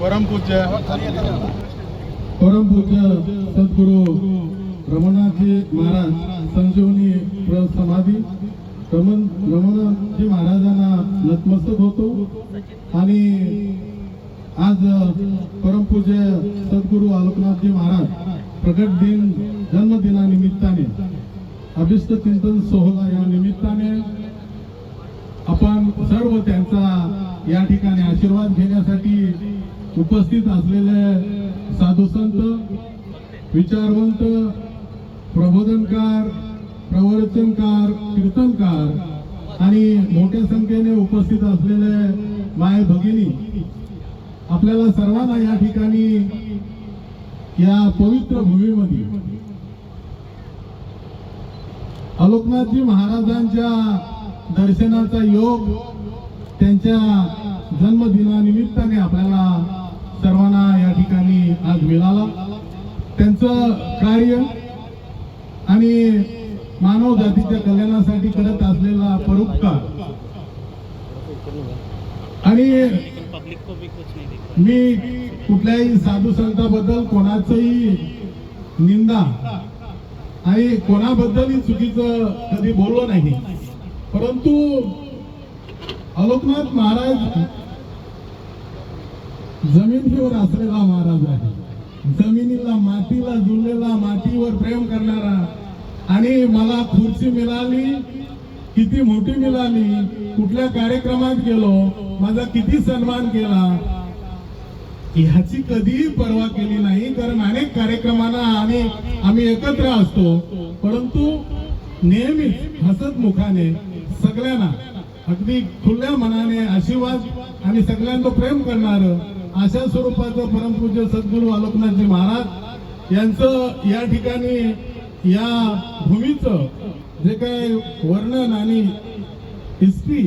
परमपूज्य परमपूज्य सद्गुरू रमणाजी महाराज संजीवनी समाधी. रमण रमणाजी महाराजांना नतमस्तक होतो. आणि आज परमपूज्य सद्गुरू आलोकनाथजी महाराज प्रगट दिन जन्मदिनानिमित्ताने अभिष्ट चिंतन सोहळा या निमित्ताने आपण सर्व त्यांचा या ठिकाणी आशीर्वाद घेण्यासाठी उपस्थित असलेले साधू संत विचारवंत प्रबोधनकार प्रवचनकार कीर्तनकार आणि मोठ्या संख्येने उपस्थित असलेले माय भगिनी आपल्याला सर्वांना या ठिकाणी या पवित्र भूमीमध्ये अलोकनाथजी महाराजांच्या दर्शनाचा योग त्यांच्या जन्मदिनानिमित्ताने आपल्याला सर्वांना या ठिकाणी आज मिळाला. त्यांचं कार्य आणि मानव जातीच्या कल्याणासाठी करत असलेला परोपकार. आणि मी कुठल्याही साधू संताबद्दल कोणाचंही निंदा आणि कोणाबद्दलही चुकीचं कधी बोललो नाही. परंतु अलोकनाथ महाराज जमिनीवर असलेला महाराज आहे. जमिनीला मातीला जुळलेला मातीवर प्रेम करणारा. आणि मला खुर्ची मिळाली किती मोठी मिळाली कुठल्या कार्यक्रमात गेलो माझा किती सन्मान केला. ह्याची कधीही पर्वा केली नाही कारण अनेक कार्यक्रमांना आम्ही आम्ही एकत्र असतो. परंतु नेहमीच हसत मुखाने सगळ्यांना अगदी खुल्या मनाने आशीर्वाद आणि सगळ्यांचं प्रेम करणार अशा स्वरूपाचं परमपूज्य सद्गुरू आलोकनाथजी महाराज यांचं या ठिकाणी या भूमीचं जे काय वर्णन आणि हिस्ट्री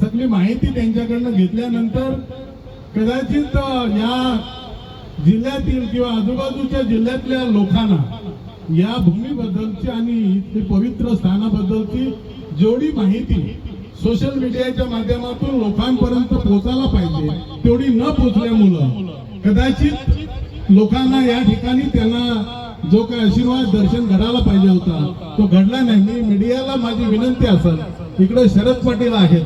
सगळी माहिती त्यांच्याकडनं घेतल्यानंतर कदाचित या जिल्ह्यातील किंवा आजूबाजूच्या जिल्ह्यातल्या लोकांना या भूमीबद्दलची आणि ते पवित्र स्थानाबद्दलची जेवढी माहिती सोशल मीडियाच्या माध्यमातून लोकांपर्यंत पोहोचायला पाहिजे तेवढी न पोहोचल्यामुळं. कदाचित लोकांना या ठिकाणी त्यांना जो काही आशीर्वाद दर्शन घडायला पाहिजे होता तो घडला नाही. मी मीडियाला माझी विनंती असेल इकडे शरद पाटील आहेत.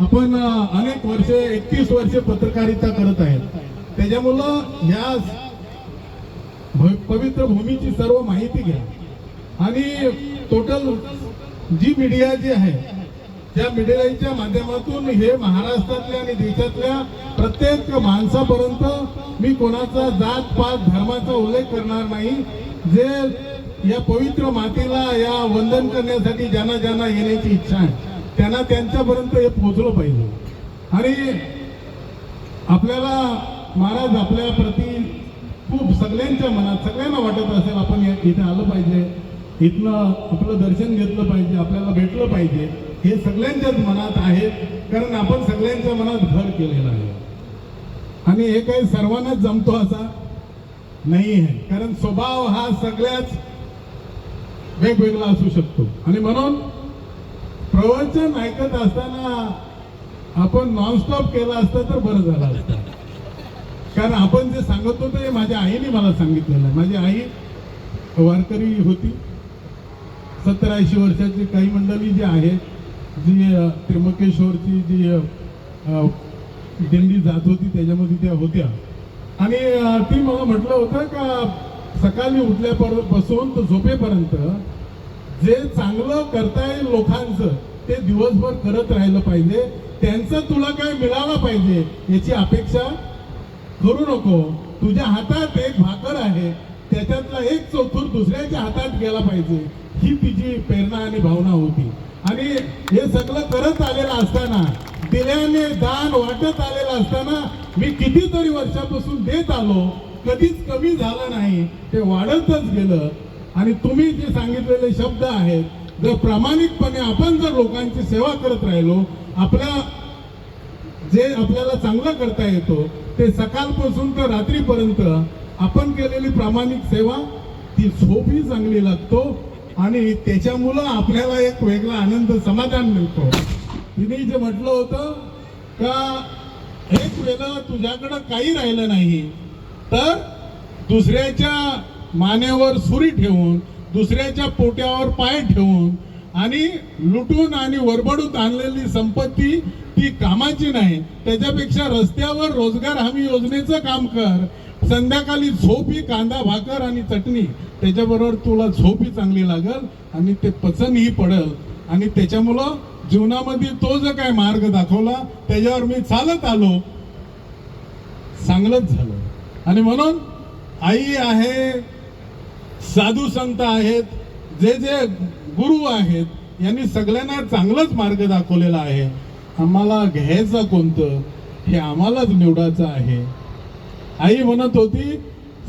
आपण अनेक वर्षे एकतीस वर्षे पत्रकारिता करत आहेत. त्याच्यामुळं ह्या पवित्र भूमीची सर्व माहिती घ्या. आणि टोटल जी मीडिया जी आहे त्या मीडियाच्या माध्यमातून हे महाराष्ट्रातल्या आणि देशातल्या प्रत्येक माणसापर्यंत मी कोणाचा जात पात धर्माचा उल्लेख करणार नाही. जे या पवित्र मातेला या वंदन करण्यासाठी ज्यांना ज्यांना येण्याची इच्छा आहे त्यांना त्यांच्यापर्यंत हे पोहोचलं पाहिजे. आणि आपल्याला महाराज आपल्या प्रती खूप सगळ्यांच्या मनात सगळ्यांना वाटत असेल आपण या- इथे आलं पाहिजे. इथनं आपलं दर्शन घेतलं पाहिजे आपल्याला भेटलं पाहिजे हे सगळ्यांच्याच मनात आहे कारण आपण सगळ्यांच्या मनात घर केलेलं आहे. आणि हे काही सर्वांनाच जमतो असा नाही आहे कारण स्वभाव हा सगळ्याच वेगवेगळा असू शकतो. आणि म्हणून प्रवचन ऐकत असताना आपण नॉनस्टॉप केलं असतं तर बरं झालं असतं. कारण आपण जे सांगत होतो ते माझ्या आईने मला सांगितलेलं आहे. माझी आई वारकरी होती. सत्तर ऐंशी वर्षाची काही मंडळी जी आहेत जी अ, त्र्यंबकेश्वरची जी दिंडी जात होती त्याच्यामध्ये त्या होत्या. आणि ती मला म्हटलं होतं का सकाळी उठल्यापासून तर झोपेपर्यंत जे चांगलं करता येईल लोकांचं ते दिवसभर करत राहिलं पाहिजे. त्यांचं तुला काय मिळालं पाहिजे याची अपेक्षा करू नको. तुझ्या हातात एक भाकर आहे त्याच्यातला एक चौथूर दुसऱ्याच्या हातात गेला पाहिजे. ही तिची प्रेरणा आणि भावना होती. आणि हे सगळं करत आलेलं असताना दिल्याने दान वाटत आलेलं असताना मी कितीतरी वर्षापासून देत आलो कधीच कमी झालं नाही ते वाढतच गेलं. आणि तुम्ही जे सांगितलेले शब्द आहेत जर प्रामाणिकपणे आपण जर लोकांची सेवा करत राहिलो आपल्या जे आपल्याला चांगलं करता येतो ते सकाळपासून तर रात्रीपर्यंत आपण केलेली प्रामाणिक सेवा ती झोपही चांगली लागतो. आणि त्याच्यामुळं आपल्याला एक वेगळा आनंद समाधान मिळतो. तिने जे म्हटलं होतं का एक वेळ तुझ्याकडं काही राहिलं नाही तर दुसऱ्याच्या मानेवर सुरी ठेवून दुसऱ्याच्या पोट्यावर पाय ठेवून आणि लुटून आणि वरबडून आणलेली संपत्ती ती कामाची नाही. त्याच्यापेक्षा रस्त्यावर रोजगार हमी योजनेचं काम कर. संध्याकाळी झोपी कांदा भाकर आणि चटणी. त्याच्याबरोबर तुला झोपी चांगली लागल आणि ते पचनही पडल. आणि त्याच्यामुळं जीवनामध्ये तो जो काय मार्ग दाखवला त्याच्यावर मी चालत आलो. चांगलंच झालं. आणि म्हणून आई आहे साधू संत आहेत जे जे गुरु आहेत यांनी सगळ्यांना चांगलंच मार्ग दाखवलेला आहे. आम्हाला घ्यायचं कोणतं हे आम्हालाच निवडायचं आहे. आई म्हणत होती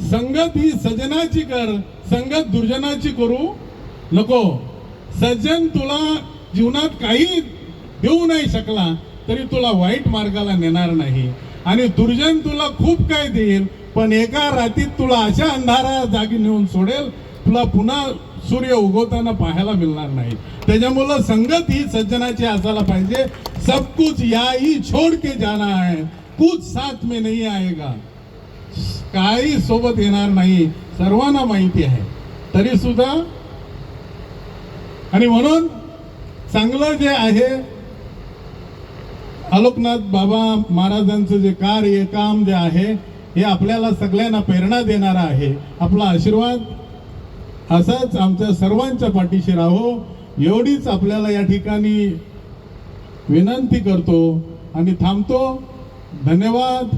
संगत ही सजनाची कर संगत दुर्जनाची करू नको. सज्जन तुला जीवनात काही देऊ नाही शकला तरी तुला वाईट मार्गाला नेणार नाही. आणि दुर्जन तुला खूप काय देईल पण एका रात्रीत तुला अशा अंधारा जागी नेऊन सोडेल तुला पुन्हा सूर्य उगवताना पाहायला मिळणार नाही. त्याच्यामुळं संगत ही सज्जनाची असायला पाहिजे. सब कुछ याही छोड के जाना है. कुछ साथ में नहीं आएगा. काही सोबत येणार नाही. सर्वांना माहिती आहे. तरी सुद्धा आणि म्हणून चांगलं जे आहे आलोकनाथ बाबा महाराजांचं जे कार्य काम जे आहे हे आपल्याला सगळ्यांना प्रेरणा देणार आहे. आपला आशीर्वाद असाच आमच्या सर्वांच्या पाठीशी राहो. एवढीच आपल्याला या ठिकाणी विनंती करतो आणि थांबतो. धन्यवाद.